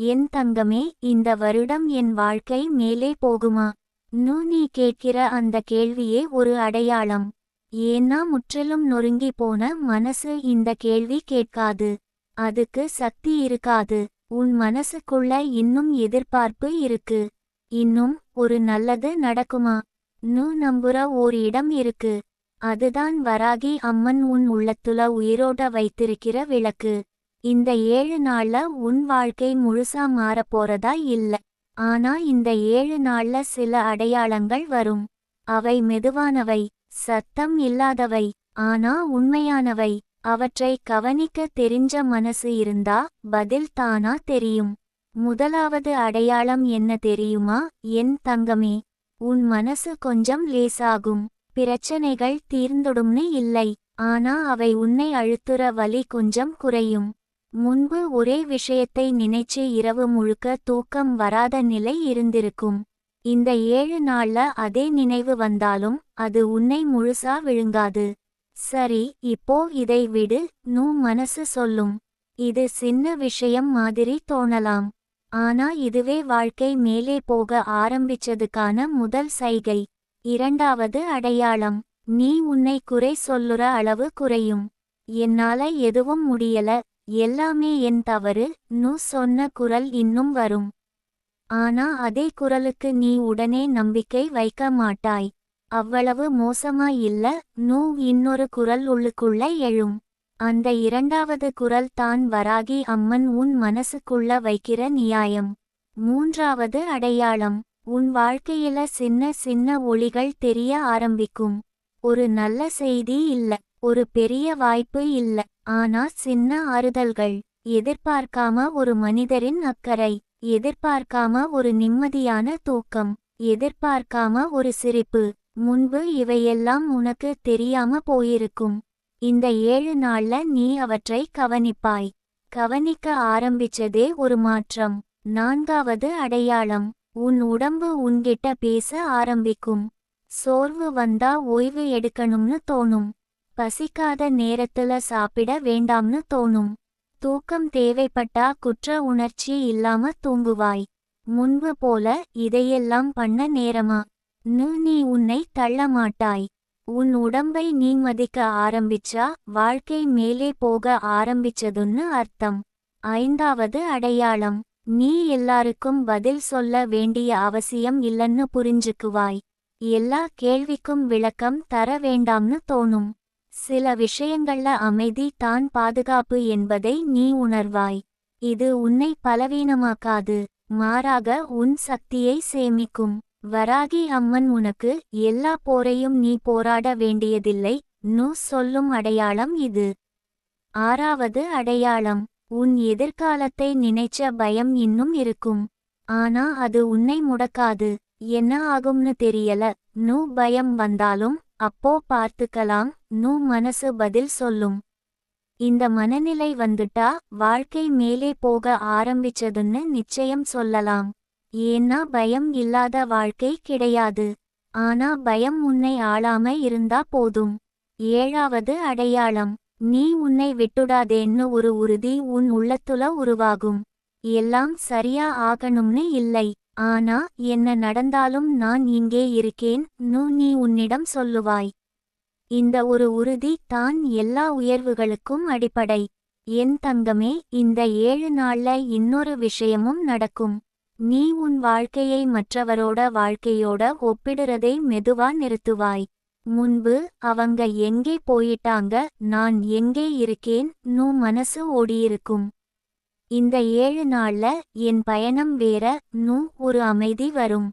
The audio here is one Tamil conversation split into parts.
என் தங்கமே இந்த வருடம் என் வாழ்க்கை மேலே போகுமா? நூ நீ கேட்கிற அந்த கேள்வியே ஒரு அடையாளம். ஏன்னா முற்றிலும் நொறுங்கி போன மனசு இந்த கேள்வி கேட்காது. அதுக்கு சக்தி இருக்காது. உன் மனசுக்குள்ள இன்னும் எதிர்பார்ப்பு இருக்கு. இன்னும் ஒரு நல்லது நடக்குமா? நூ நம்புற ஓர் இடம் இருக்கு. அதுதான் வராகி அம்மன் உன் உள்ளத்துல உயிரோட வைத்திருக்கிற விளக்கு. இந்த ஏழு நாள்ல உன் வாழ்க்கை முழுசா மாறப் போறதா இல்ல. ஆனா இந்த ஏழு நாள்ல சில அடையாளங்கள் வரும். அவை மெதுவானவை சத்தம் இல்லாதவை ஆனா உண்மையானவை. அவற்றை கவனிக்க தெரிஞ்ச மனசு இருந்தா பதில் தானா தெரியும். முதலாவது அடையாளம் என்ன தெரியுமா? என் தங்கமே உன் மனசு கொஞ்சம் லேசாகும். பிரச்சனைகள் தீர்ந்துடும்னு இல்லை. ஆனா அவை உன்னை அழுத்துற வலி கொஞ்சம் குறையும். முன்பு ஒரே விஷயத்தை நினைச்சு இரவு முழுக்க தூக்கம் வராத நிலை இருந்திருக்கும். இந்த ஏழு நாள்ல அதே நினைவு வந்தாலும் அது உன்னை முழுசா விழுங்காது. சரி இப்போ இதை விடு நூ மனசு சொல்லும். இது சின்ன விஷயம் மாதிரி தோணலாம். ஆனா இதுவே வாழ்க்கை மேலே போக ஆரம்பிச்சதுக்கான முதல் சைகை. இரண்டாவது அடையாளம் நீ உன்னை குறை சொல்லுற அளவு குறையும். என்னால எதுவும் முடியல எல்லாமே என் தவறு நு சொன்ன குரல் இன்னும் வரும். ஆனா அதே குரலுக்கு நீ உடனே நம்பிக்கை வைக்க மாட்டாய். அவ்வளவு மோசமா இல்ல நூ இன்னொரு குரல் உள்ளுக்குள்ள எழும். அந்த இரண்டாவது குரல் தான் வராகி அம்மன் உன் மனசுக்குள்ள வைக்கிற நியாயம். மூன்றாவது அடையாளம் உன் வாழ்க்கையில சின்ன சின்ன ஒளிகள் தெரிய ஆரம்பிக்கும். ஒரு நல்ல செய்தி இல்ல ஒரு பெரிய வாய்ப்பு இல்ல. ஆனா சின்ன ஆறுதல்கள். எதிர்பார்க்காம ஒரு மனிதரின் அக்கறை. எதிர்பார்க்காம ஒரு நிம்மதியான தூக்கம். எதிர்பார்க்காம ஒரு சிரிப்பு. முன்பு இவையெல்லாம் உனக்கு தெரியாம போயிருக்கும். இந்த ஏழு நாள்ல நீ அவற்றை கவனிப்பாய். கவனிக்க ஆரம்பிச்சதே ஒரு மாற்றம். நான்காவது அடையாளம். உன் உடம்பு உன்கிட்ட பேச ஆரம்பிக்கும். சோர்வு வந்தா ஓய்வு எடுக்கணும்னு தோணும். பசிக்காத நேரத்துல சாப்பிட வேண்டாம்னு தோணும். தூக்கம் தேவைப்பட்டா குற்ற உணர்ச்சி இல்லாம தூங்குவாய். முன்பு போல இதையெல்லாம் பண்ண நேரமா? நு நீ உன்னை தள்ள மாட்டாய். உன் உடம்பை நீ மதிக்க ஆரம்பிச்சா வாழ்க்கை மேலே போக ஆரம்பிச்சதுன்னு அர்த்தம். ஐந்தாவது அடையாளம். நீ எல்லாருக்கும் பதில் சொல்ல வேண்டிய அவசியம் இல்லைன்னு புரிஞ்சுக்குவாய். எல்லா கேள்விக்கும் விளக்கம் தர வேண்டாம்னு தோணும். சில விஷயங்கள்ல அமைதி தான் பாதுகாப்பு என்பதை நீ உணர்வாய். இது உன்னை பலவீனமாக்காது மாறாக உன் சக்தியை சேமிக்கும். வராகி அம்மன் உனக்கு எல்லா போரையும் நீ போராட வேண்டியதில்லை நு சொல்லும் அடையாளம் இது. ஆறாவது அடையாளம் உன் எதிர்காலத்தை நினைச்ச பயம் இன்னும் இருக்கும். ஆனா அது உன்னை முடக்காது. என்ன ஆகும்னு தெரியல நூ பயம் வந்தாலும் அப்போ பார்த்துக்கலாம் நூ மனசு பதில் சொல்லும். இந்த மனநிலை வந்துட்டா வாழ்க்கை மேலே போக ஆரம்பிச்சதுன்னு நிச்சயம் சொல்லலாம். ஏன்னா பயம் இல்லாத வாழ்க்கை கிடையாது. ஆனா பயம் உன்னை ஆளாம இருந்தா போதும். ஏழாவது அடையாளம் நீ உன்னை விட்டுடாதேன்னு ஒரு உறுதி உன் உள்ளத்துல உருவாகும். எல்லாம் சரியா ஆகணும்னு இல்லை. ஆனா என்ன நடந்தாலும் நான் இங்கே இருக்கேன் நு நீ உன்னிடம் சொல்லுவாய். இந்த ஒரு உறுதி தான் எல்லா உயர்வுகளுக்கும் அடிப்படை. என் தங்கமே இந்த ஏழு நாள்ல இன்னொரு விஷயமும் நடக்கும். நீ உன் வாழ்க்கையை மற்றவரோட வாழ்க்கையோட ஒப்பிடுறதை மெதுவா நிறுத்துவாய். முன்பு அவங்க எங்கே போயிட்டாங்க நான் எங்கே இருக்கேன் நூ மனசு ஓடியிருக்கும். இந்த ஏழு நாள்ல என் பயணம் வேற நூ ஒரு அமைதி வரும்.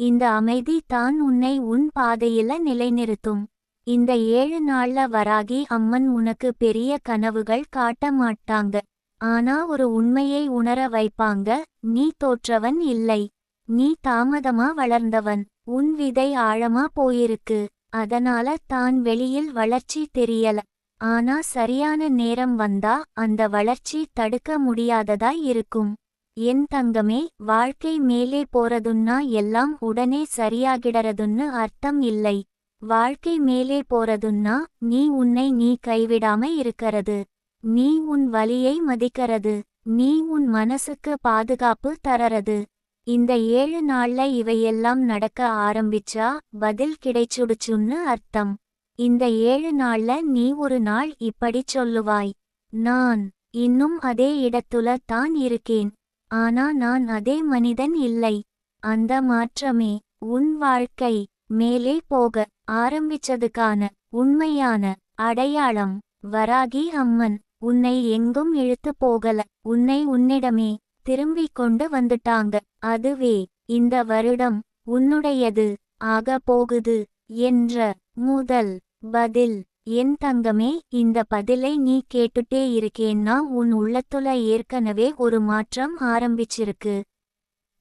இந்த அமைதி தான் உன்னை உன் பாதையில நிலைநிறுத்தும். இந்த ஏழு நாள்ல வராகி அம்மன் உனக்கு பெரிய கனவுகள் காட்ட மாட்டாங்க. ஆனா ஒரு உண்மையை உணர வைப்பாங்க நீ தோற்றவன் இல்லை. நீ தாமதமா வளர்ந்தவன் உன் விதை ஆழமா போயிருக்கு. அதனால தான் வெளியில் வளர்ச்சி தெரியல. ஆனா சரியான நேரம் வந்தா அந்த வளர்ச்சி தடுக்க முடியாததாய் இருக்கும். என் தங்கமே வாழ்க்கை மேலே போறதுன்னா எல்லாம் உடனே சரியாகிடறதுன்னு அர்த்தம் இல்லை. வாழ்க்கை மேலே போறதுன்னா நீ உன்னை நீ கைவிடாம இருக்கறது. நீ உன் வலியை மதிக்கிறது. நீ உன் மனசுக்கு பாதுகாப்பு தரறது. இந்த ஏழு நாள்ல இவையெல்லாம் நடக்க ஆரம்பிச்சா பதில் கிடைச்சுடுச்சுன்னு அர்த்தம். இந்த ஏழு நாள்ல நீ ஒரு நாள் இப்படி சொல்லுவாய். நான் இன்னும் அதே இடத்துல தான் இருக்கேன். ஆனா நான் அதே மனிதன் இல்லை. அந்த மாற்றமே உன் வாழ்க்கை மேலே போக ஆரம்பிச்சதுக்கான உண்மையான அடையாளம். வராகி அம்மன் உன்னை எங்கும் இழுத்து போகல. உன்னை உன்னிடமே திரும்பிக் கொண்டு வந்துட்டாங்க. அதுவே இந்த வருடம் உன்னுடையது ஆக போகுது என்ற முதல் பதில் என் தங்கமே இந்த பதிலை நீ கேட்டுட்டே இருக்கேன்னா உன் உள்ளத்துல ஏற்கனவே ஒரு மாற்றம் ஆரம்பிச்சிருக்கு.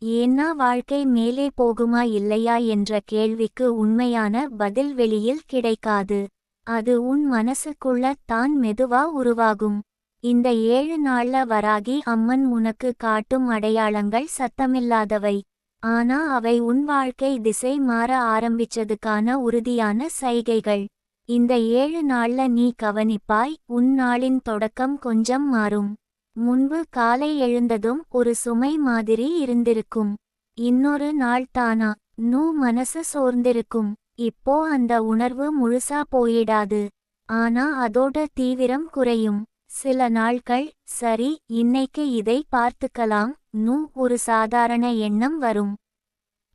ஏன்னா வாழ்க்கை மேலே போகுமா இல்லையா என்ற கேள்விக்கு உண்மையான பதில் வெளியில் கிடைக்காது. அது உன் மனசுக்குள்ள தான் மெதுவா உருவாகும். இந்த ஏழு நாள்ல வராகி அம்மன் உனக்கு காட்டும் அடையாளங்கள் சத்தமில்லாதவை. ஆனா அவை உன் வாழ்க்கை திசை மாற ஆரம்பிச்சதுக்கான உறுதியான சைகைகள். இந்த ஏழு நாள்ல நீ கவனிப்பாய் உன் நாளின் தொடக்கம் கொஞ்சம் மாறும். முன்பு காலை எழுந்ததும் ஒரு சுமை மாதிரி இருந்திருக்கும். இன்னொரு நாள் தானா? நூ மனசு சோர்ந்திருக்கும். இப்போ அந்த உணர்வு முழுசா போயிடாது. ஆனா அதோட தீவிரம் குறையும். சில நாட்கள் சரி இன்னைக்கு இதை பார்த்துக்கலாம். நூ ஒரு சாதாரண எண்ணம் வரும்.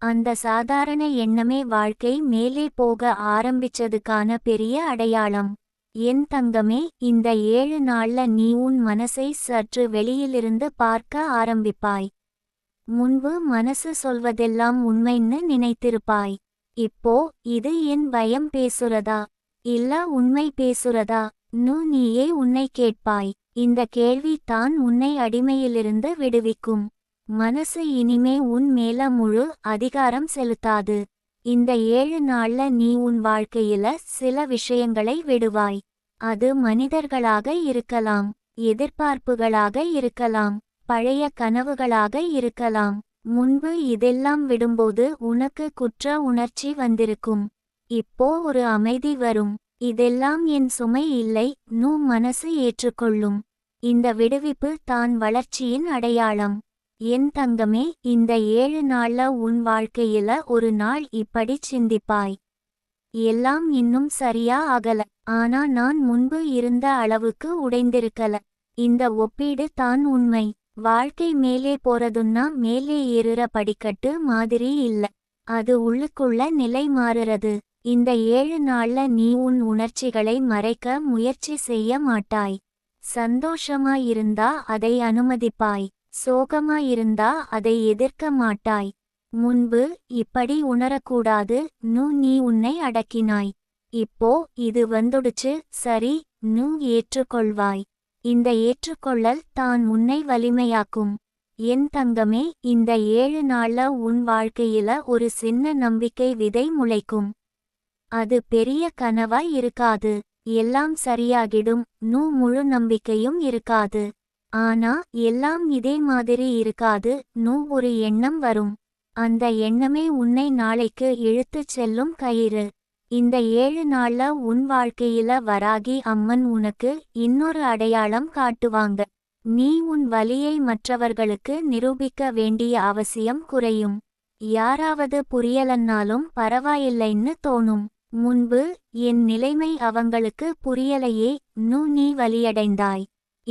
அந்த சாதாரண எண்ணமே வாழ்க்கை மேலே போக ஆரம்பிச்சதுக்கான பெரிய அடையாளம். என் தங்கமே இந்த ஏழு நாள்ல நீ உன் மனசை சற்று வெளியிலிருந்து பார்க்க ஆரம்பிப்பாய். முன்பு மனசு சொல்வதெல்லாம் உண்மைன்னு நினைத்திருப்பாய். இப்போ இது என் பயம் பேசுறதா? இல்ல உண்மை பேசுறதா? நு நீயே உன்னை கேட்பாய். இந்த கேள்வி தான் உன்னை அடிமையிலிருந்து விடுவிக்கும். மனசு இனிமே உன் மேல முழு அதிகாரம் செலுத்தாது. இந்த ஏழு நாள்ல நீ உன் வாழ்க்கையில சில விஷயங்களை விடுவாய். அது மனிதர்களாக இருக்கலாம் எதிர்பார்ப்புகளாக இருக்கலாம் பழைய கனவுகளாக இருக்கலாம். முன்பு இதெல்லாம் விடும்போது உனக்கு குற்ற உணர்ச்சி வந்திருக்கும். இப்போ ஒரு அமைதி வரும். இதெல்லாம் என் சுமை இல்லை நூ மனசு ஏற்றுக்கொள்ளும். இந்த விடுவிப்பு தான் வளர்ச்சியின் அடையாளம். என் தங்கமே இந்த ஏழு நாள்ல உன் வாழ்க்கையில ஒரு நாள் இப்படி சிந்திப்பாய். எல்லாம் இன்னும் சரியா ஆகல. ஆனா நான் முன்பு இருந்த அளவுக்கு உடைந்திருக்கல. இந்த ஒப்பீடு தான் உண்மை. வாழ்க்கை மேலே போறதுன்னா மேலே ஏறுற படிக்கட்டு மாதிரி இல்ல. அது உள்ளுக்குள்ள நிலை மாறுறது. இந்த ஏழு நாள்ல நீ உன் உணர்ச்சிகளை மறைக்க முயற்சி செய்ய மாட்டாய். சந்தோஷமா இருந்தா அதை அனுமதிப்பாய். சோகமாயிருந்தா அதை எதிர்க்க மாட்டாய். முன்பு இப்படி உணரக்கூடாது நு நீ உன்னை அடக்கினாய். இப்போ இது வந்துடுச்சு சரி நு ஏற்றுக்கொள்வாய். இந்த ஏற்றுக்கொள்ளல் தான் உன்னை வலிமையாக்கும். என் தங்கமே இந்த ஏழு நாள்ல உன் வாழ்க்கையில ஒரு சின்ன நம்பிக்கை விதை முளைக்கும். அது பெரிய கனவாய் இருக்காது. எல்லாம் சரியாகிடும் நூ முழு நம்பிக்கையும் இருக்காது. ஆனா எல்லாம் இதே மாதிரி இருக்காது. நூ ஒரு எண்ணம் வரும். அந்த எண்ணமே உன்னை நாளைக்கு இழுத்துச் செல்லும் கயிறு. இந்த ஏழு நாள்ல உன் வாழ்க்கையில வராகி அம்மன் உனக்கு இன்னொரு அடையாளம் காட்டுவாங்க. நீ உன் வலியை மற்றவர்களுக்கு நிரூபிக்க வேண்டிய அவசியம் குறையும். யாராவது புரியலன்னாலும் பரவாயில்லைன்னு தோணும். முன்பு என் நிலைமை அவங்களுக்கு புரியலையே. நூ நீ வலியடைந்தாய்.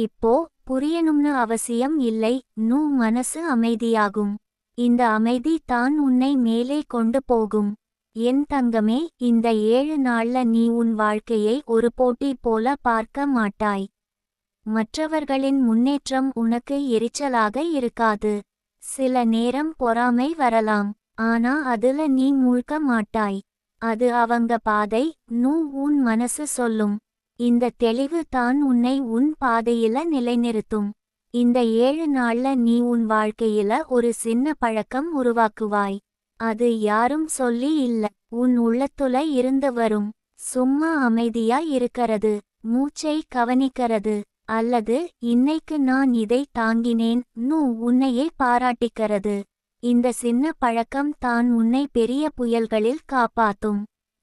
இப்போ புரியணும்னு அவசியம் இல்லை நூ மனசு அமைதியாகும். இந்த அமைதி தான் உன்னை மேலே கொண்டு போகும். என் தங்கமே இந்த ஏழு நாள்ல நீ உன் வாழ்க்கையை ஒரு போட்டி போல பார்க்க மாட்டாய். மற்றவர்களின் முன்னேற்றம் உனக்கு எரிச்சலாக இருக்காது. சில நேரம் பொறாமை வரலாம் ஆனா அதுல நீ மூழ்க மாட்டாய். அது அவங்க பாதை நூ உன் மனசு சொல்லும். இந்த தெளிவு தான் உன்னை உன் பாதையில நிலைநிறுத்தும். இந்த ஏழு நாள்ல நீ உன் வாழ்க்கையில ஒரு சின்ன பழக்கம் உருவாக்குவாய். அது யாரும் சொல்லி இல்ல. உன் உள்ளத்துல இருந்து வரும். சும்மா அமைதியா இருக்கறது. மூச்சை கவனிக்கிறது. அல்லது இன்னைக்கு நான் இதை தாங்கினேன். நூ உன்னையே பாராட்டிக்கிறது. இந்த சின்ன பழக்கம் தான் உன்னை பெரிய புயல்களில் காப்பாத்தும்.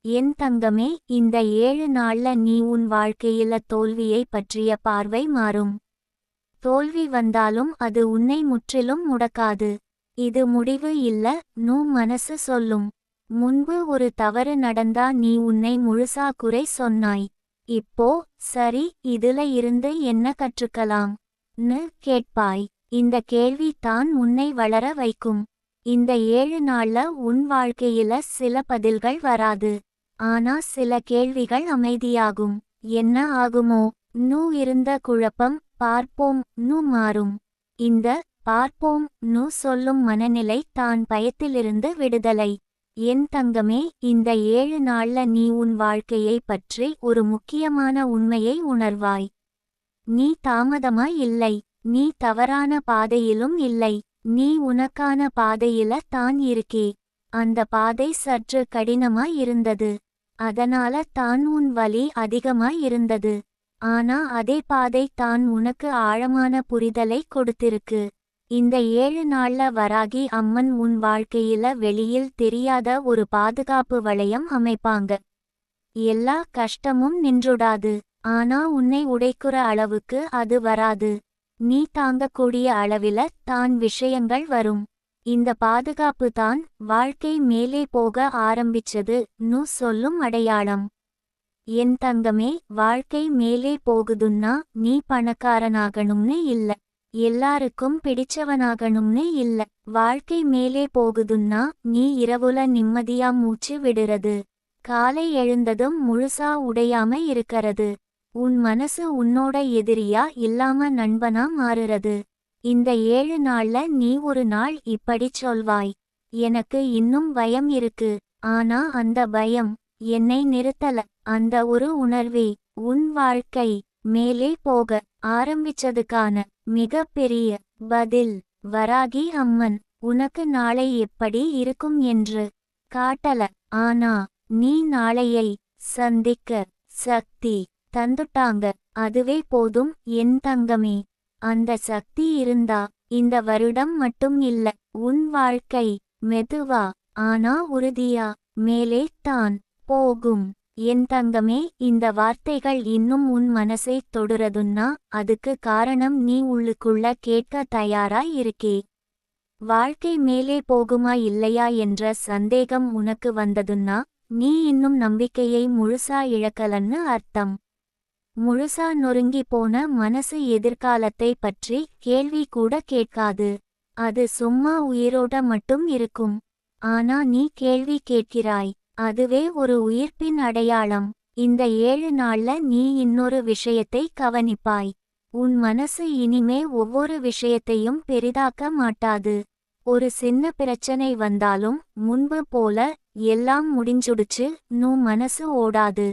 என் தங்கமே இந்த ஏழு நாள்ல நீ உன் வாழ்க்கையில தோல்வியை பற்றிய பார்வை மாறும். தோல்வி வந்தாலும் அது உன்னை முற்றிலும் முடக்காது. இது முடிவு இல்ல நூ மனசு சொல்லும். முன்பு ஒரு தவறு நடந்தா நீ உன்னை முழுசா குறை சொன்னாய். இப்போ சரி இதுல இருந்து என்ன கற்றுக்கலாம்? னு கேட்பாய். இந்த கேள்வி தான் உன்னை வளர வைக்கும். இந்த ஏழு நாள்ல உன் வாழ்க்கையில சில பதில்கள் வராது. ஆனா சில கேள்விகள் அமைதியாகும். என்ன ஆகுமோ? நூ இருந்த குழப்பம் பார்ப்போம் நூ மாறும். இந்த பார்ப்போம் நூ சொல்லும் மனநிலை தான் பயத்திலிருந்து விடுதலை. என் தங்கமே இந்த ஏழு நாள்ல நீ உன் வாழ்க்கையை பற்றி ஒரு முக்கியமான உண்மையை உணர்வாய். நீ தாமதமாய் இல்லை. நீ தவறான பாதையிலும் இல்லை. நீ உனக்கான பாதையில தான் இருக்கே. அந்த பாதை சற்று கடினமாய் இருந்தது. அதனால தான் உன் வலி அதிகமாய் இருந்தது. ஆனா அதே பாதை தான் உனக்கு ஆழமான புரிதலை கொடுத்திருக்கு. இந்த ஏழு நாள்ல வராகி அம்மன் உன் வாழ்க்கையில வெளியில் தெரியாத ஒரு பாதுகாப்பு வளையம் அமைப்பாங்க. எல்லா கஷ்டமும் நின்றுடாது. ஆனா உன்னை உடைக்குற அளவுக்கு அது வராது. நீ தாங்கக்கூடிய அளவில தான் விஷயங்கள் வரும். இந்த பாதுகாப்பு தான் வாழ்க்கை மேலே போக ஆரம்பிச்சது நு சொல்லும் அடையாளம். என் தங்கமே வாழ்க்கை மேலே போகுதுன்னா நீ பணக்காரனாகணும்னு இல்ல. எல்லாருக்கும் பிடிச்சவனாகணும்னு இல்ல. வாழ்க்கை மேலே போகுதுன்னா நீ இரவுல நிம்மதியா மூச்சு விடுறது. காலை எழுந்ததும் முழுசா உடையாம இருக்கறது. உன் மனசு உன்னோட எதிரியா இல்லாம நண்பனா மாறுறது. இந்த ஏழு நாள்ல நீ ஒரு நாள் இப்படிச் சொல்வாய். எனக்கு இன்னும் பயம் இருக்கு. ஆனா அந்த பயம் என்னை நிறுத்தல. அந்த ஒரு உணர்வே உன் வாழ்க்கை மேலே போக ஆரம்பிச்சதுக்கான மிக பெரிய பதில். வராகி அம்மன் உனக்கு நாளை எப்படி இருக்கும் என்று காட்டல. ஆனா நீ நாளையை சந்திக்க சக்தி தந்துட்டாங்க. அதுவே போதும் என் தங்கமே. அந்த சக்தி இருந்தா இந்த வருடம் மட்டும் இல்ல உன் வாழ்க்கை மெதுவா ஆனா உறுதியா மேலே தான் போகும். என் தங்கமே இந்த வார்த்தைகள் இன்னும் உன் மனசை தொடுறதுன்னா அதுக்கு காரணம் நீ உள்ளுக்குள்ள கேட்க தயாராய் இருக்கே. வாழ்க்கை மேலே போகுமா இல்லையா என்ற சந்தேகம் உனக்கு வந்ததுன்னா நீ இன்னும் நம்பிக்கையை முழுசா இழக்கலன்னு அர்த்தம். முழுசா நொறுங்கி போன மனசு எதிர்காலத்தை பற்றி கேள்வி கூட கேட்காது. அது சும்மா உயிரோட மட்டும் இருக்கும். ஆனா நீ கேள்வி கேட்கிறாய். அதுவே ஒரு உயிர்ப்பின் அடையாளம். இந்த ஏழு நாள்ல நீ இன்னொரு விஷயத்தை கவனிப்பாய். உன் மனசு இனிமே ஒவ்வொரு விஷயத்தையும் பெரிதாக்க மாட்டாது. ஒரு சின்ன பிரச்சனை வந்தாலும் முன்பு போல எல்லாம் முடிஞ்சுடுச்சு. நூ மனசு ஓடாது.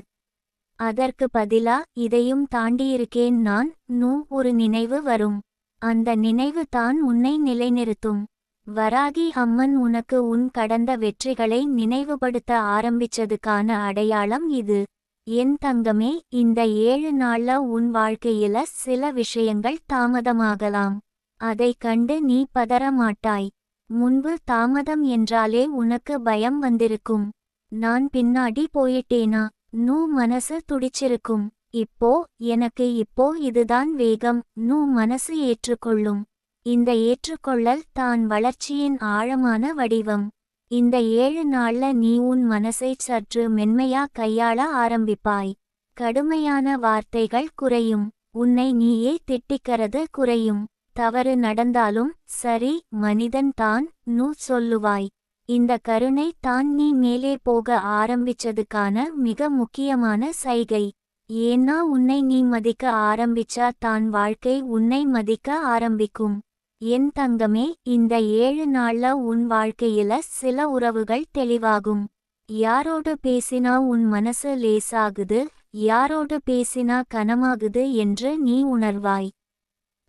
அதற்கு பதிலா இதையும் தாண்டியிருக்கேன் நான் நூ ஒரு நினைவு வரும். அந்த நினைவு தான் உன்னை நிலைநிறுத்தும். வராகி அம்மன் உனக்கு உன் கடந்த வெற்றிகளை நினைவுபடுத்த ஆரம்பிச்சதுக்கான அடையாளம் இது. என் தங்கமே இந்த ஏழு நாள்ல உன் வாழ்க்கையில சில விஷயங்கள் தாமதமாகலாம். அதை கண்டு நீ பதற மாட்டாய். முன்பு தாமதம் என்றாலே உனக்கு பயம் வந்திருக்கும். நான் பின்னாடி போயிட்டேனா? நூ மனசு துடிச்சிருக்கும். இப்போ எனக்கு இப்போ இதுதான் வேகம். நூ மனசு ஏற்றுக்கொள்ளும். இந்த ஏற்றுக்கொள்ளல் தான் வளர்ச்சியின் ஆழமான வடிவம். இந்த ஏழு நாள்ல நீ உன் மனசை சற்று மென்மையா கையாள ஆரம்பிப்பாய். கடுமையான வார்த்தைகள் குறையும். உன்னை நீயே திட்டிக்கிறது குறையும். தவறு நடந்தாலும் சரி மனிதன் தான் நூ சொல்லுவாய். இந்த கருணை தான் நீ மேலே போக ஆரம்பிச்சதுக்கான மிக முக்கியமான சைகை. ஏன்னா உன்னை நீ மதிக்க ஆரம்பிச்சா தான் வாழ்க்கை உன்னை மதிக்க ஆரம்பிக்கும். என் தங்கமே இந்த ஏழு நாள்ல உன் வாழ்க்கையில சில உறவுகள் தெளிவாகும். யாரோடு பேசினா உன் மனசு லேசாகுது யாரோடு பேசினா கனமாகுது என்று நீ உணர்வாய்.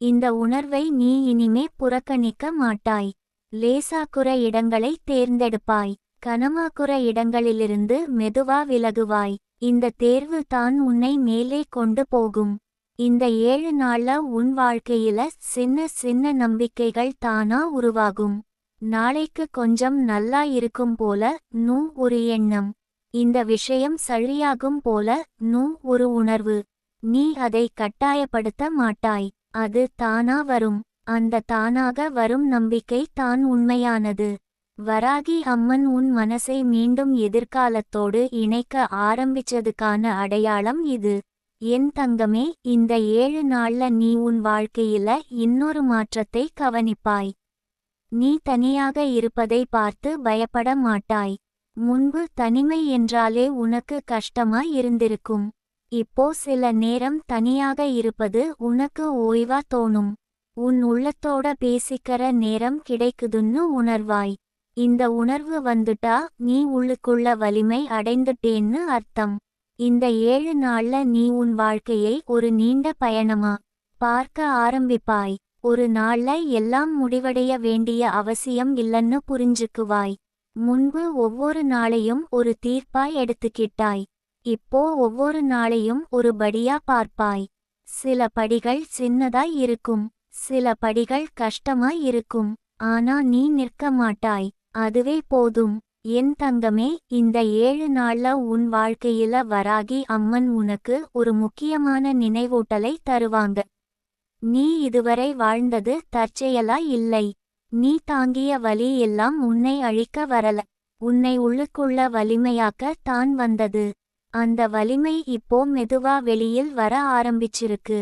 இந்த உணர்வை நீ இனிமே புறக்கணிக்க மாட்டாய். லேசாக்குற இடங்களை தேர்ந்தெடுப்பாய். கனமாக்குற இடங்களிலிருந்து மெதுவா விலகுவாய். இந்த தேர்வு தான் உன்னை மேலே கொண்டு போகும். இந்த ஏழு நாள்ல உன் வாழ்க்கையில சின்ன சின்ன நம்பிக்கைகள் தானா உருவாகும். நாளைக்கு கொஞ்சம் நல்லா இருக்கும் போல நூ ஒரு எண்ணம். இந்த விஷயம் சரியாகும் போல நூ ஒரு உணர்வு. நீ அதை கட்டாயப்படுத்த மாட்டாய். அது தானா வரும். அந்த தானாக வரும் நம்பிக்கை தான் உண்மையானது. வராகி அம்மன் உன் மனசை மீண்டும் எதிர்காலத்தோடு இணைக்க ஆரம்பிச்சதுக்கான அடையாளம் இது. என் தங்கமே இந்த ஏழு நாள்ல நீ உன் வாழ்க்கையில இன்னொரு மாற்றத்தை கவனிப்பாய். நீ தனியாக இருப்பதை பார்த்து பயப்பட மாட்டாய். முன்பு தனிமை என்றாலே உனக்கு கஷ்டமா இருந்திருக்கும். இப்போ சில நேரம் தனியாக இருப்பது உனக்கு ஓய்வா தோணும். உன் உள்ளத்தோட பேசிக்கிற நேரம் கிடைக்குதுன்னு உணர்வாய். இந்த உணர்வு வந்துட்டா நீ உள்ளுக்குள்ள வலிமை அடைந்துட்டேன்னு அர்த்தம். இந்த ஏழு நாள்ல நீ உன் வாழ்க்கையை ஒரு நீண்ட பயணமா பார்க்க ஆரம்பிப்பாய். ஒரு நாள்ல எல்லாம் முடிவடைய வேண்டிய அவசியம் இல்லன்னு புரிஞ்சுக்குவாய். முன்பு ஒவ்வொரு நாளையும் ஒரு தீர்ப்பாய் எடுத்துக்கிட்டாய். இப்போ ஒவ்வொரு நாளையும் ஒரு படியா பார்ப்பாய். சில படிகள் சின்னதாய் இருக்கும். சில படிகள் கஷ்டமாய் இருக்கும். ஆனா நீ நிற்க மாட்டாய். அதுவே போதும். என் தங்கமே இந்த ஏழு நாள்ல உன் வாழ்க்கையில வராகி அம்மன் உனக்கு ஒரு முக்கியமான நினைவூட்டலை தருவாங்க. நீ இதுவரை வாழ்ந்தது தற்செயலா இல்லை. நீ தாங்கிய வலி எல்லாம் உன்னை அழிக்க வரல. உன்னை உள்ளுக்குள்ள வலிமையாக்க தான் வந்தது. அந்த வலிமை இப்போ மெதுவா வெளியில் வர ஆரம்பிச்சிருக்கு.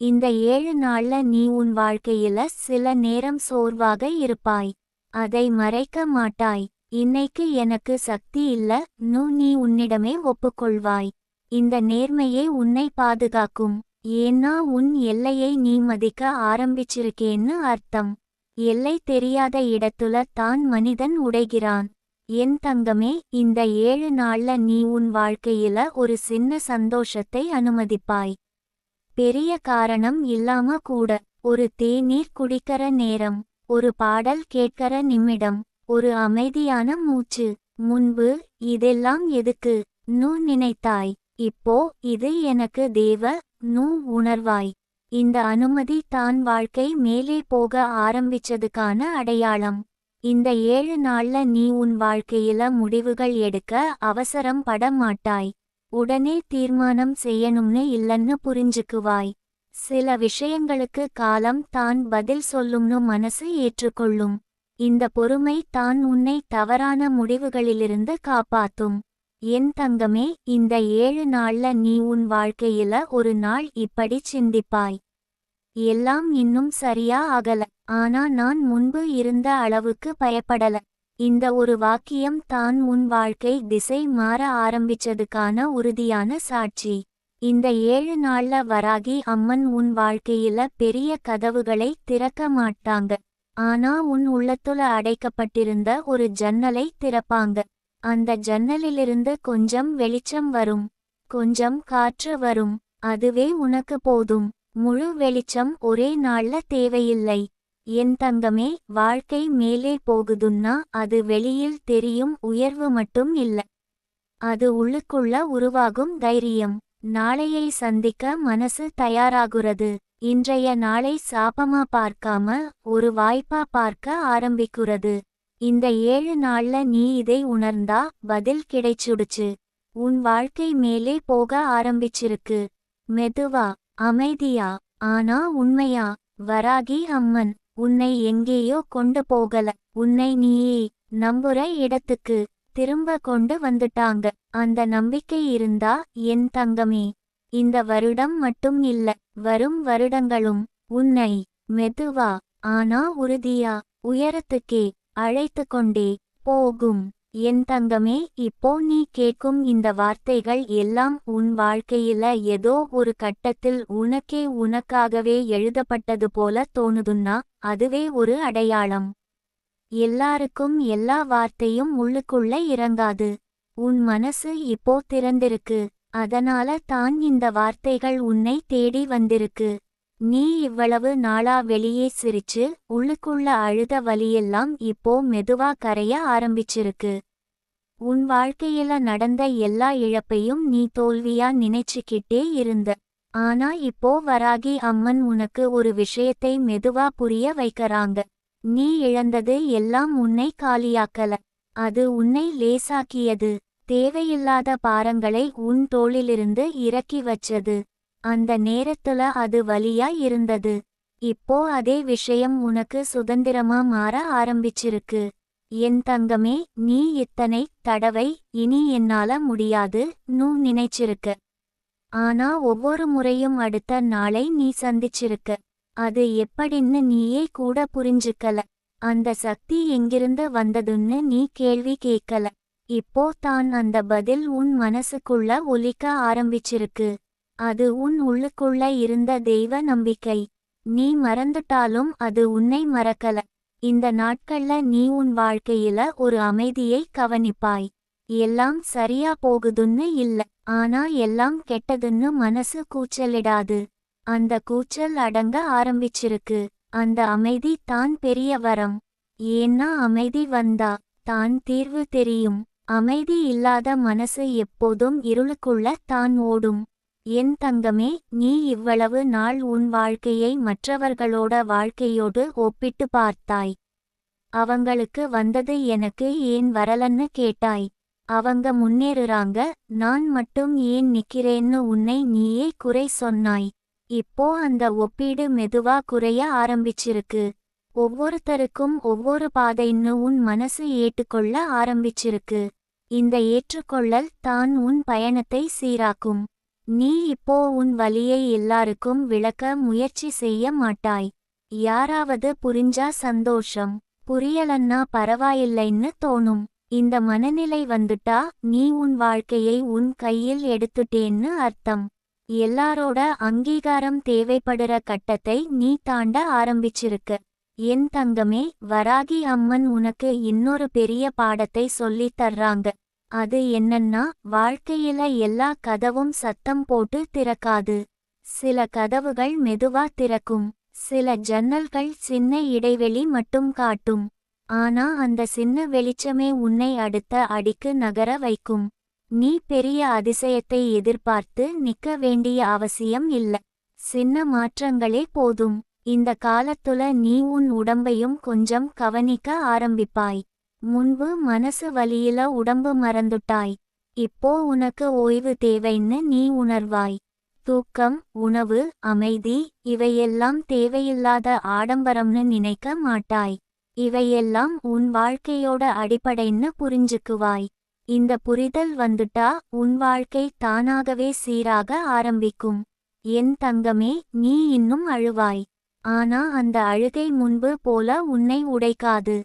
இந்த ஏழு நாள்ல நீ உன் வாழ்க்கையில சில நேரம் சோர்வாக இருப்பாய். அதை மறைக்க மாட்டாய். இன்னைக்கு எனக்கு சக்தி இல்ல. நு நீ உன்னிடமே ஒப்புக்கொள்வாய். இந்த நேர்மையே உன்னை பாதுகாக்கும். ஏன்னா உன் எல்லையை நீ மதிக்க ஆரம்பிச்சிருக்கேன்னு அர்த்தம். எல்லை தெரியாத இடத்துல தான் மனிதன் உடைகிறான். என் தங்கமே இந்த ஏழு நாள்ல நீ உன் வாழ்க்கையில ஒரு சின்ன சந்தோஷத்தை அனுமதிப்பாய். பெரிய காரணம் இல்லாம கூட. ஒரு தேநீர் குடிக்கிற நேரம் ஒரு பாடல் கேட்கிற நிமிடம் ஒரு அமைதியான மூச்சு. முன்பு இதெல்லாம் எதுக்கு? நூ நினைத்தாய். இப்போ இது எனக்கு தேவ நூ உணர்வாய். இந்த அனுமதி தான் வாழ்க்கை மேலே போக ஆரம்பிச்சதுக்கான அடையாளம். இந்த ஏழு நாள்ல நீ உன் வாழ்க்கையில முடிவுகள் எடுக்க அவசரம் பட மாட்டாய். உடனே தீர்மானம் செய்யணும்னு இல்லன்னு புரிஞ்சுக்குவாய். சில விஷயங்களுக்கு காலம் தான் பதில் சொல்லும்னு மனசு ஏற்றுக்கொள்ளும். இந்த பொறுமை தான் உன்னை தவறான முடிவுகளிலிருந்து காப்பாத்தும். என் தங்கமே இந்த ஏழு நாள்ல நீ உன் வாழ்க்கையில ஒரு நாள் இப்படி சிந்திப்பாய். எல்லாம் இன்னும் சரியா ஆகல ஆனா நான் முன்பு இருந்த அளவுக்கு பயப்படல. இந்த ஒரு வாக்கியம் தான் உன் வாழ்க்கை திசை மாற ஆரம்பிச்சதுக்கான உறுதியான சாட்சி. இந்த ஏழு நாள்ல வராகி அம்மன் உன் வாழ்க்கையில பெரிய கதவுகளை திறக்க மாட்டாங்க. ஆனா உன் உள்ளத்துல அடைக்கப்பட்டிருந்த ஒரு ஜன்னலை திறப்பாங்க. அந்த ஜன்னலிலிருந்து கொஞ்சம் வெளிச்சம் வரும். கொஞ்சம் காற்று வரும். அதுவே உனக்கு போதும். முழு வெளிச்சம் ஒரே நாள்ல தேவையில்லை. என் தங்கமே வாழ்க்கை மேலே போகுதுன்னா அது வெளியில் தெரியும் உயர்வு மட்டும் இல்ல. அது உள்ளுக்குள்ள உருவாகும் தைரியம். நாளையை சந்திக்க மனசு தயாராகுறது. இன்றைய நாளை சாபமா பார்க்காம ஒரு வாய்ப்பா பார்க்க ஆரம்பிக்குறது. இந்த ஏழு நாள்ல நீ இதை உணர்ந்தா பதில் கிடைச்சுடுச்சு. உன் வாழ்க்கை மேலே போக ஆரம்பிச்சிருக்கு. மெதுவா அமைதியா ஆனா உண்மையா? வராகி அம்மன் உன்னை எங்கேயோ கொண்டு போகல. உன்னை நீயே நம்புற இடத்துக்கு திரும்ப கொண்டு வந்துட்டாங்க. அந்த நம்பிக்கை இருந்தா என் தங்கமே இந்த வருடம் மட்டும் இல்ல வரும் வருடங்களும் உன்னை மெதுவா ஆனா உறுதியா உயரத்துக்கே அழைத்து கொண்டே போகும். என் தங்கமே இப்போ நீ கேட்கும் இந்த வார்த்தைகள் எல்லாம் உன் வாழ்க்கையில ஏதோ ஒரு கட்டத்தில் உனக்கே உனக்காகவே எழுதப்பட்டது போல தோணுதுன்னா அதுவே ஒரு அடையாளம். எல்லாருக்கும் எல்லா வார்த்தையும் உள்ளுக்குள்ள இறங்காது. உன் மனசு இப்போ திறந்திருக்கு. அதனால தான் இந்த வார்த்தைகள் உன்னை தேடி வந்திருக்கு. நீ இவ்வளவு நாளா வெளியே சிரிச்சு உள்ளுக்குள்ள அழுத வலியெல்லாம் இப்போ மெதுவா கரைய ஆரம்பிச்சிருக்கு. உன் வாழ்க்கையில நடந்த எல்லா இழப்பையும் நீ தோல்வியா நினைச்சுக்கிட்டே இருந்த. ஆனா இப்போ வராகி அம்மன் உனக்கு ஒரு விஷயத்தை மெதுவா புரிய வைக்கறாங்க. நீ இழந்தது எல்லாம் உன்னை காலியாக்கல. அது உன்னை லேசாக்கியது. தேவையில்லாத பாரங்களை உன் தோளிலிருந்து இறக்கி வச்சது. அந்த நேரத்துல அது வலியா இருந்தது. இப்போ அதே விஷயம் உனக்கு சுதந்திரமா மாற ஆரம்பிச்சிருக்கு. என் தங்கமே நீ இத்தனை தடவை இனி என்னால முடியாது நூ நினைச்சிருக்க. ஆனா ஒவ்வொரு முறையும் அடுத்த நாளை நீ சந்திச்சிருக்க. அது எப்படின்னு நீயே கூட புரிஞ்சுக்கல. அந்த சக்தி எங்கிருந்து வந்ததுன்னு நீ கேள்வி கேட்கல இப்போ தான் அந்த பதில் உன் மனசுக்குள்ள ஒலிக்க ஆரம்பிச்சிருக்கு. அது உன் உள்ளுக்குள்ள இருந்த தெய்வ நம்பிக்கை. நீ மறந்துட்டாலும் அது உன்னை மறக்கல. இந்த நாட்கள்ல நீ உன் வாழ்க்கையில ஒரு அமைதியை கவனிப்பாய். எல்லாம் சரியா போகுதுன்னு இல்ல ஆனா எல்லாம் கெட்டதுன்னு மனசு கூச்சலிடாது. அந்த கூச்சல் அடங்க ஆரம்பிச்சிருக்கு. அந்த அமைதி தான் பெரிய வரம். ஏன்னா அமைதி வந்தா தான் தீர்வு தெரியும். அமைதி இல்லாத மனசு எப்போதும் இருளுக்குள்ள தான் ஓடும். என் தங்கமே நீ இவ்வளவு நாள் உன் வாழ்க்கையை மற்றவர்களோட வாழ்க்கையோடு ஒப்பிட்டு பார்த்தாய். அவங்களுக்கு வந்தது எனக்கு ஏன் வரலன்னு கேட்டாய். அவங்க முன்னேறுறாங்க நான் மட்டும் ஏன் நிக்கிறேன்னு உன்னை நீயே குறை சொன்னாய். இப்போ அந்த ஒப்பீடு மெதுவா குறைய ஆரம்பிச்சிருக்கு. ஒவ்வொருத்தருக்கும் ஒவ்வொரு பாதைன்னு உன் மனசு ஏற்றுக்கொள்ள ஆரம்பிச்சிருக்கு. இந்த ஏற்றுக்கொள்ளல் தான் உன் பயணத்தை சீராக்கும். நீ இப்போ உன் வலியை எல்லாருக்கும் விளக்க முயற்சி செய்ய மாட்டாய். யாராவது புரிஞ்சா சந்தோஷம். புரியலன்னா பரவாயில்லைன்னு தோணும். இந்த மனநிலை வந்துட்டா நீ உன் வாழ்க்கையை உன் கையில் எடுத்துட்டேன்னு அர்த்தம். எல்லாரோட அங்கீகாரம் தேவைப்படுற கட்டத்தை நீ தாண்ட ஆரம்பிச்சிருக்க. என் தங்கமே வராகி அம்மன் உனக்கு இன்னொரு பெரிய பாடத்தை சொல்லித் தர்றாங்க. அது என்னன்னா வாழ்க்கையில எல்லா கதவும் சத்தம் போட்டு திறக்காது. சில கதவுகள் மெதுவா திறக்கும். சில ஜன்னல்கள் சின்ன இடைவெளி மட்டும் காட்டும். ஆனா அந்த சின்ன வெளிச்சமே உன்னை அடுத்த அடிக்கு நகர வைக்கும். நீ பெரிய அதிசயத்தை எதிர்பார்த்து நிக்க வேண்டிய அவசியம் இல்ல. சின்ன மாற்றங்களே போதும். இந்த காலத்துல நீ உன் உடம்பையும் கொஞ்சம் கவனிக்க ஆரம்பிப்பாய். முன்பு மனசு வலியில உடம்பு மறந்துட்டாய். இப்போ உனக்கு ஓய்வு தேவைன்னு நீ உணர்வாய். தூக்கம் உணவு அமைதி இவையெல்லாம் தேவையில்லாத ஆடம்பரம்னு நினைக்க மாட்டாய். இவையெல்லாம் உன் வாழ்க்கையோட அடிப்படைன்னு புரிஞ்சுக்குவாய். இந்த புரிதல் வந்துட்டா உன் வாழ்க்கை தானாகவே சீராக ஆரம்பிக்கும். என் தங்கமே நீ இன்னும் அழுவாய். ஆனா அந்த அழுகை முன்பு போல உன்னை உடைக்காது.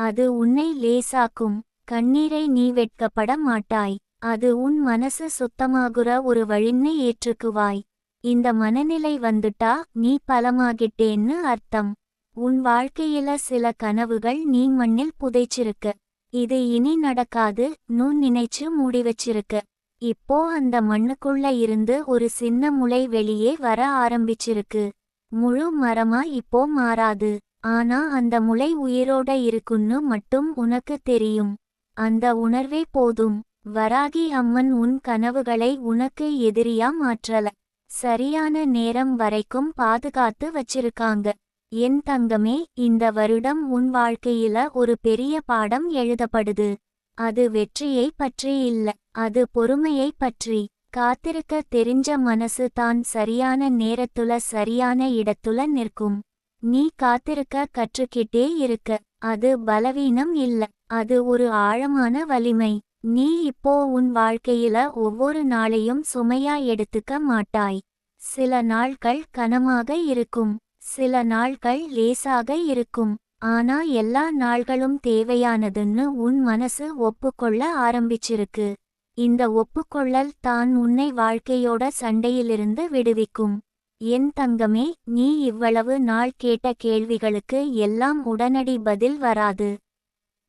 அது உன்னை லேசாக்கும் கண்ணீரை நீ வெட்கப்பட மாட்டாய் அது உன் மனசு சுத்தமாகுற ஒரு வழின்னு ஏற்றுக்குவாய். இந்த மனநிலை வந்துட்டா நீ பலமாகிட்டேன்னு அர்த்தம். உன் வாழ்க்கையில சில கனவுகள் நீ மண்ணில் புதைச்சிருக்க. இது இனி நடக்காது நூ நினைச்சு மூடி வச்சிருக்க. இப்போ அந்த மண்ணுக்குள்ள இருந்து ஒரு சின்ன முளை வெளியே வர ஆரம்பிச்சிருக்கு. முழு மரமா இப்போ மாறாது. ஆனா அந்த முளை உயிரோட இருக்குன்னு மட்டும் உனக்கு தெரியும். அந்த உணர்வே போதும். வராகி அம்மன் உன் கனவுகளை உனக்கு எதிரியா மாற்றல. சரியான நேரம் வரைக்கும் பாதுகாத்து வச்சிருக்காங்க. என் தங்கமே இந்த வருடம் உன் வாழ்க்கையில ஒரு பெரிய பாடம் எழுதப்படுது. அது வெற்றியை பற்றி இல்ல அது பொறுமையை பற்றி. காத்திருக்க தெரிஞ்ச மனசு தான் சரியான நேரத்துல சரியான இடத்துல நிற்கும். நீ காத்திருக்க கற்றுக்கிட்டே இருக்க. அது பலவீனம் இல்ல. அது ஒரு ஆழமான வலிமை. நீ இப்போ உன் வாழ்க்கையில ஒவ்வொரு நாளையும் சுமையா எடுத்துக்க மாட்டாய். சில நாட்கள் கனமாக இருக்கும். சில நாட்கள் லேசாக இருக்கும். ஆனா எல்லா நாள்களும் தேவையானதுன்னு உன் மனசு ஒப்புக்கொள்ள ஆரம்பிச்சிருக்கு. இந்த ஒப்புக்கொள்ளல் தான் உன்னை வாழ்க்கையோட சண்டையிலிருந்து விடுவிக்கும். என் தங்கமே நீ இவ்வளவு நாள் கேட்ட கேள்விகளுக்கு எல்லாம் உடனடி பதில் வராது.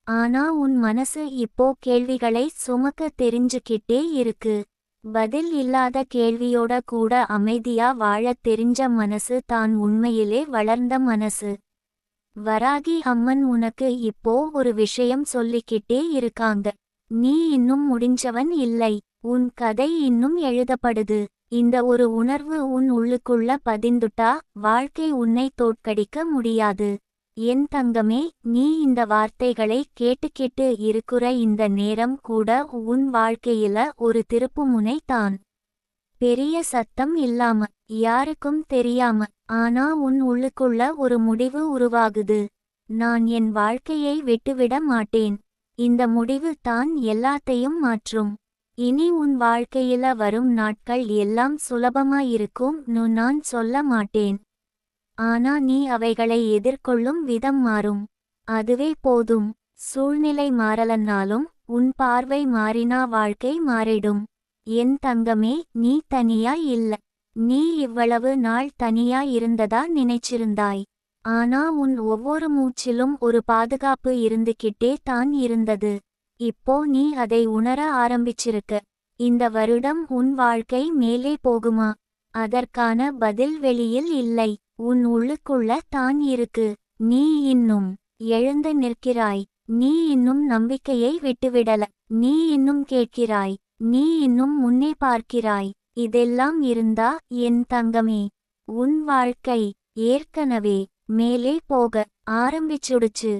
ஆனா உன் மனசு இப்போ கேள்விகளை சுமக்க தெரிஞ்சுக்கிட்டே இருக்கு. பதில் இல்லாத கேள்வியோட கூட அமைதியா வாழத் தெரிஞ்ச மனசு தான் உண்மையிலே வளர்ந்த மனசு. வராகி அம்மன் உனக்கு இப்போ ஒரு விஷயம் சொல்லிக்கிட்டே இருக்காங்க. நீ இன்னும் முடிஞ்சவன் இல்லை. உன் கதை இன்னும் எழுதப்படுது. இந்த ஒரு உணர்வு உன் உள்ளுக்குள்ள பதிந்துட்டா வாழ்க்கை உன்னை தோற்கடிக்க முடியாது. என் தங்கமே நீ இந்த வார்த்தைகளை கேட்டுக்கிட்டு இருக்கிற இந்த நேரம் கூட உன் வாழ்க்கையில ஒரு திருப்புமுனை தான். பெரிய சத்தம் இல்லாம யாருக்கும் தெரியாம ஆனா உன் உள்ளுக்குள்ள ஒரு முடிவு உருவாகுது. நான் என் வாழ்க்கையை விட்டுவிட மாட்டேன். இந்த முடிவு தான் எல்லாத்தையும் மாற்றும். இனி உன் வாழ்க்கையில வரும் நாட்கள் எல்லாம் சுலபமாயிருக்கும் நு நான் சொல்ல மாட்டேன். ஆனா நீ அவைகளை எதிர்கொள்ளும் விதம் மாறும். அதுவே போதும். சூழ்நிலை மாறலன்னாலும் உன் பார்வை மாறினா வாழ்க்கை மாறிடும். என் தங்கமே நீ தனியா இல்ல. நீ இவ்வளவு நாள் தனியா இருந்ததா நினைச்சிருந்தாய். ஆனா உன் ஒவ்வொரு மூச்சிலும் ஒரு பாதுகாப்பு இருந்துகிட்டே தான் இருந்தது. இப்போ நீ அதை உணர ஆரம்பிச்சிருக்க. இந்த வருடம் உன் வாழ்க்கை மேலே போகுமா? அதற்கான பதில் வெளியில் இல்லை. உன் உள்ளுக்குள்ள தான் இருக்கு. நீ இன்னும் எழுந்து நிற்கிறாய். நீ இன்னும் நம்பிக்கையை விட்டுவிடல. நீ இன்னும் கேட்கிறாய். நீ இன்னும் முன்னே பார்க்கிறாய். இதெல்லாம் இருந்தா என் தங்கமே உன் வாழ்க்கை ஏற்கனவே மேலே போக ஆரம்பிச்சுடுச்சு.